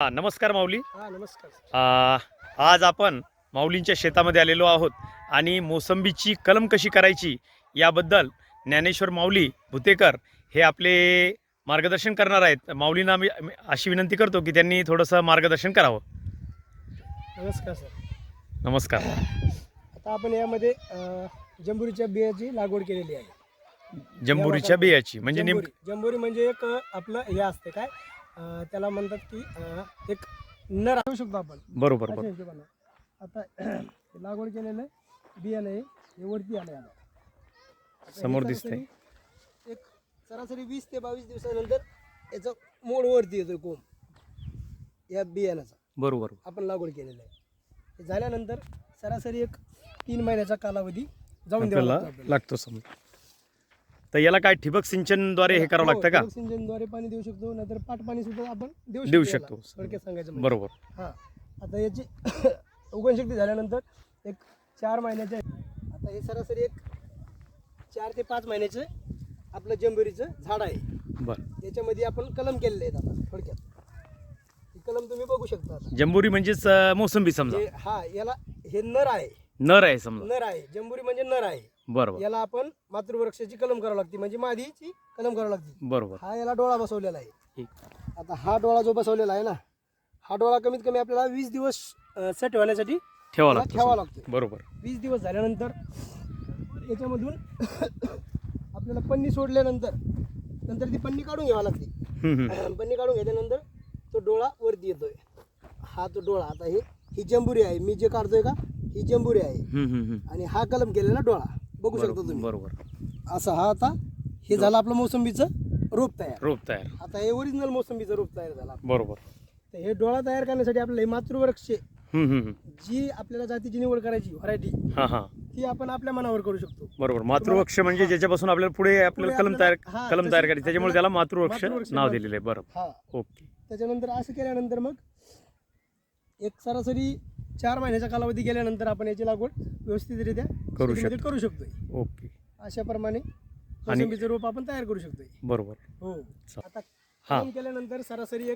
हा, नमस्कार माऊली. हा नमस्कार. आ, आज आपण माऊलींच्या शेतामध्ये आलेलो आहोत आणि मोसंबीची कलम कशी करायची याबद्दल ज्ञानेश्वर माऊली भुतेकर हे आपले मार्गदर्शन करणार आहेत. माऊलींना मी अशी विनंती करतो की त्यांनी थोडंसं मार्गदर्शन करावं. नमस्कार सर. नमस्कार. आता आपण यामध्ये अ, जंबुरीच्या बियाची लागवड केलेली आहे. जंबुरीच्या बियाची म्हणजे नेमकं जंबुरी जंबुरी म्हणजे एक अ, आपलं हे असते काय? अ, त्याला म्हणतात की अ, एक नर आणू शकतो आपण. बरोबर अशा बरोबर. हिशोबानं. आता हे लागवड केलेलं आहे. बियाणं आहे. हे वरती आलं आता. हे समोर दिसतंय. सरासरी एक सरासरी वीस ते बावीस दिवसानंतर याचं मोड वरती येतो कोंब. या बियाण्याचा. बरोबर. आपण लागवड केलेलं आहे. हे झाल्यानंतर सरासरी एक तीन महिन्याचा कालावधी जाऊन द्यावा आपल्याला लागतो आपल्याला. लागतो समजा. तर याला काय ठिबक सिंचनद्वारे हे करावं हो, लागतं का? ठिबक सिंचनद्वारे पाणी देऊ शकतो नाहीतर पाट पाणी सुद्धा आपण देऊ देऊ याला. शकतो. थोडक्यात सांगायचं म्हणजे. बरोबर. हा. आता याची उगवणशक्ती झाल्यानंतर एक चार महिन्याचे आता हे सरासरी एक चार ते पाच महिन्याचं आपलं जंबुरीचं झाड आहे. बरं. त्याच्यामध्ये आपण कलम केलेले आहेत आता थोडक्यात. ही कलम तुम्ही बघू शकता आता. जंबुरी म्हणजेच अं, मोसंबी समजा. हे हा याला हे नर आहे. नर आहे समजा. नर आहे. जंबुरी म्हणजे नर आहे. बरोबर. याला आपण मातृवृक्षाची कलम करावी लागते. म्हणजे मादीची कलम करावी लागते. बरोबर. हा याला डोळा बसवलेला आहे. ठीक. आता हा डोळा जो बसवलेला आहे ना हा डोळा कमीत कमी आपल्याला वीस दिवस सेट होण्यासाठी ठेवा लागतो ठेवावा. लागतो. बरोबर. वीस दिवस झाल्यानंतर याच्यामधून आपल्याला पन्नी सोडल्यानंतर नंतर ती पन्नी काढून घ्यावी लागते. हम्म, हम्म. पन्नी काढून घेतल्यानंतर तो डोळा वरती येतोय. हा तो डोळा आता हे ही जंबुरी आहे. मी जे काढतोय का ही जंबुरी आहे. हम्म, हम्म, हम्म. आणि हा कलम केलेला डोळा. बघू शकता बरोबर तुम्ही. बरोबर. असा हा आता हे झालं आपलं मोसंबीचं रोप तयार. रोप तयार. आता हे ओरिजिनल मोसंबीचं रोप तयार झाला बरोबर. तर हे डोळा तयार करण्यासाठी आपल्याला हे मातृवृक्ष हम्म, हम्म, हम्म. जी आपल्याला जातीची निवड करायची व्हरायटी हा हा. ती आपण आपल्या मनावर करू शकतो. बरोबर. मातृवृक्ष म्हणजे ज्याच्यापासून आपल्याला पुढे आपल्याला कलम तयार आपल्याला- हा, कलम तयार करायची. त्याच्यामुळे त्याला मातृवृक्ष मातृवृक्ष नाव नाव दिलेलं आहे. बरोबर हा. ओके. त्याच्यानंतर असं केल्यानंतर मग एक सरासरी चार महिन्याचा कालावधी गेल्यानंतर आपण याची लागवड व्यवस्थितरित्या करू शेतीमध्ये करू शकतोय. ओके. अशा प्रमाणे मोसंबीचं रोप आपण तयार करू शकतोय. बरोबर. हो. चा- आता हा. कलम केल्यानंतर सरासरी एक